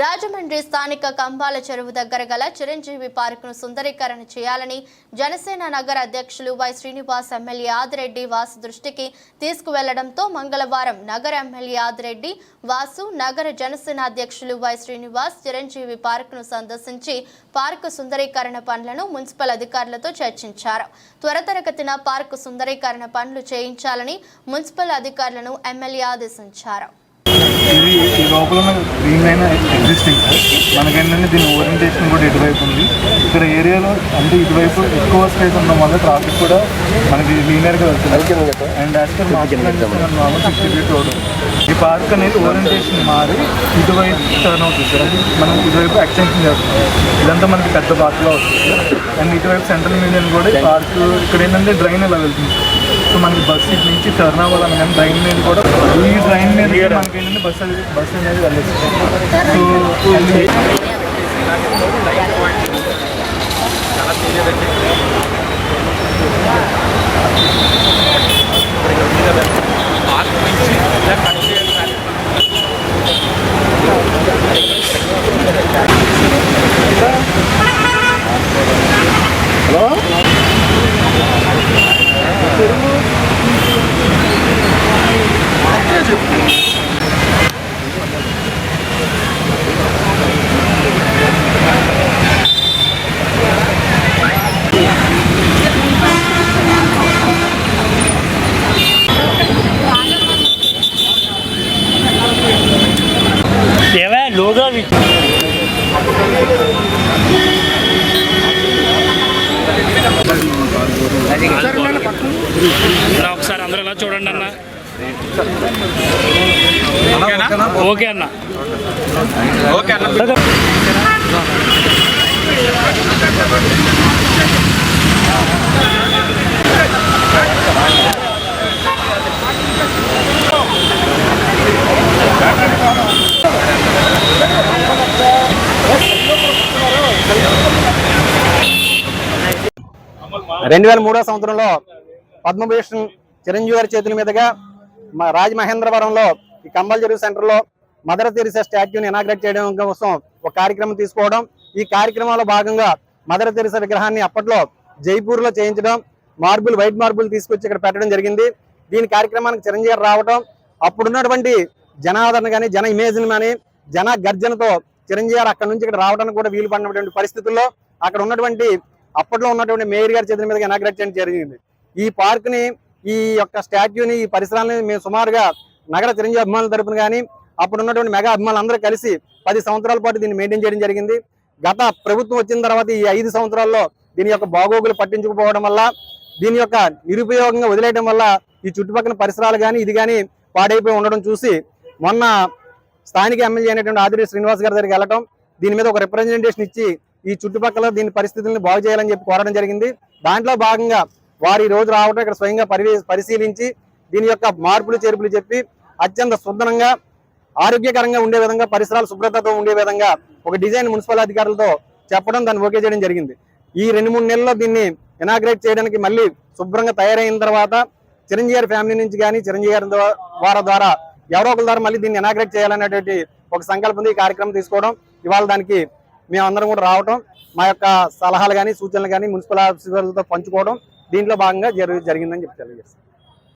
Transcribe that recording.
రాజమండ్రి స్థానిక కంబాల చెరువు దగ్గర గల చిరంజీవి పార్కును సుందరీకరణ చేయాలని జనసేన నగర అధ్యక్షులు వై శ్రీనివాస్ ఎమ్మెల్యే ఆదిరెడ్డి వాసు దృష్టికి తీసుకువెళ్ళడంతో మంగళవారం నగర ఎమ్మెల్యే ఆదిరెడ్డి వాసు నగర జనసేన అధ్యక్షులు వై శ్రీనివాస్ చిరంజీవి పార్కును సందర్శించి పార్కు సుందరీకరణ పనులను మున్సిపల్ అధికారులతో చర్చించారు. త్వరతరగతిన పార్కు సుందరీకరణ పనులు చేయించాలని మున్సిపల్ అధికారులను ఎమ్మెల్యే ఆదేశించారు. ఇది ఈ లోపల లైన్ ఎగ్జిస్టింగ్ మనకేంటంటే దీని ఓరియంటేషన్ కూడా ఇటువైపు ఉంది. ఇక్కడ ఏరియాలో అంటే ఇటువైపు ఎక్కువ స్పేస్ ఉండడం వల్ల ట్రాఫిక్ కూడా మనకి లీనియర్గా వెళ్తుంది. And as per normal sixty feet road park అనేది ఓరియంటేషన్ మారి ఇటువైపు టర్న్ అవుతుంది సార్. మనం ఇటువైపు ఎక్స్టెన్షన్ చేస్తున్నాం. ఇదంతా మనకి పెద్ద పార్క్లో వస్తుంది. అండ్ ఇటువైపు సెంట్రల్ మ్యూజియం కూడా ఈ పార్క్ ఇక్కడ ఏంటంటే డ్రైన్ ఇలా వెళ్తుంది. సో మనకి బస్సు ఇటు నుంచి టర్న్ అవ్వాలని కానీ డ్రైన్ మీద కూడా ఈ డ్రైన్ మీద మనకి ఏంటంటే బస్ అది బస్సు అనేది వెళ్ళచ్చు. సో లోగో అన్న ఒకసారి అందరూ ఇలా చూడండి అన్న? ఓకే అన్న. ఓకే అన్న. రెండు వేల మూడో సంవత్సరంలో పద్మభూషణ్ చిరంజీవి గారి చేతుల మీదుగా రాజమహేంద్రవరంలో ఈ కంబల్ చెరువు సెంటర్లో మదర్ తెరిసా స్టాట్యూని ఇనాగ్రేట్ చేయడం కోసం ఒక కార్యక్రమం తీసుకోవడం. ఈ కార్యక్రమంలో భాగంగా మదర్ తెరిసా విగ్రహాన్ని అప్పట్లో జైపూర్లో చేయించడం మార్బుల్ వైట్ మార్బుల్ తీసుకొచ్చి ఇక్కడ పెట్టడం జరిగింది. దీని కార్యక్రమానికి చిరంజీవి రావడం అప్పుడున్నటువంటి జనాదరణ కానీ జన ఇమేజ్ కానీ జన గర్జనతో చిరంజీవి గారు అక్కడ నుంచి ఇక్కడ రావడానికి కూడా వీలు పడినటువంటి పరిస్థితుల్లో అక్కడ ఉన్నటువంటి అప్పట్లో ఉన్నటువంటి మేయర్ గారి చేతుల మీద ఇనాగ్రేట్ చేయడం జరిగింది. ఈ పార్క్ని ఈ యొక్క స్టాట్యూని ఈ పరిసరాలని మేము సుమారుగా నగర చిరంజీవి అభిమానుల తరపున కానీ అప్పుడు ఉన్నటువంటి మెగా అభిమానులు అందరూ కలిసి పది సంవత్సరాల పాటు దీన్ని మెయింటైన్ చేయడం జరిగింది. గత ప్రభుత్వం వచ్చిన తర్వాత ఈ ఐదు సంవత్సరాల్లో దీని యొక్క బాగోగులు పట్టించుకుపోవడం వల్ల దీని యొక్క నిరుపయోగంగా వదిలేయడం వల్ల ఈ చుట్టుపక్కల పరిసరాలు కానీ ఇది కానీ పాడైపోయి ఉండడం చూసి మొన్న స్థానిక ఎమ్మెల్యే అయినటువంటి ఆదిరెడ్డి శ్రీనివాస్ గారి దగ్గరికి వెళ్ళటం దీని మీద ఒక రిప్రజెంటేషన్ ఇచ్చి ఈ చుట్టుపక్కల దీని పరిస్థితులను బాగు చేయాలని చెప్పి కోరడం జరిగింది. దాంట్లో భాగంగా వారు ఈ రోజు రావడం ఇక్కడ స్వయంగా పరిశీలించి దీని యొక్క మార్పులు చేర్పులు చెప్పి అత్యంత శుద్ధనంగా ఆరోగ్యకరంగా ఉండే విధంగా పరిసరాలు శుభ్రతతో ఉండే విధంగా ఒక డిజైన్ మున్సిపల్ అధికారులతో చెప్పడం దాన్ని ఓకే చేయడం జరిగింది. ఈ రెండు మూడు నెలల్లో దీన్ని ఇనాగ్రేట్ చేయడానికి మళ్ళీ శుభ్రంగా తయారైన తర్వాత చిరంజీవి గారి ఫ్యామిలీ నుంచి కానీ చిరంజీవి గారి వారి ద్వారా ఎవరో ఒకరి ద్వారా మళ్ళీ దీన్ని ఇనాగ్రేట్ చేయాలనేటువంటి ఒక సంకల్పం ఈ కార్యక్రమం తీసుకోవడం. ఇవాళ దానికి మేమందరం కూడా రావడం మా యొక్క సలహాలు కానీ సూచనలు కానీ మున్సిపల్ ఆఫీసర్లతో పంచుకోవడం దీంట్లో భాగంగా జరి జరిగిందని చెప్పి తెలియజేస్తాం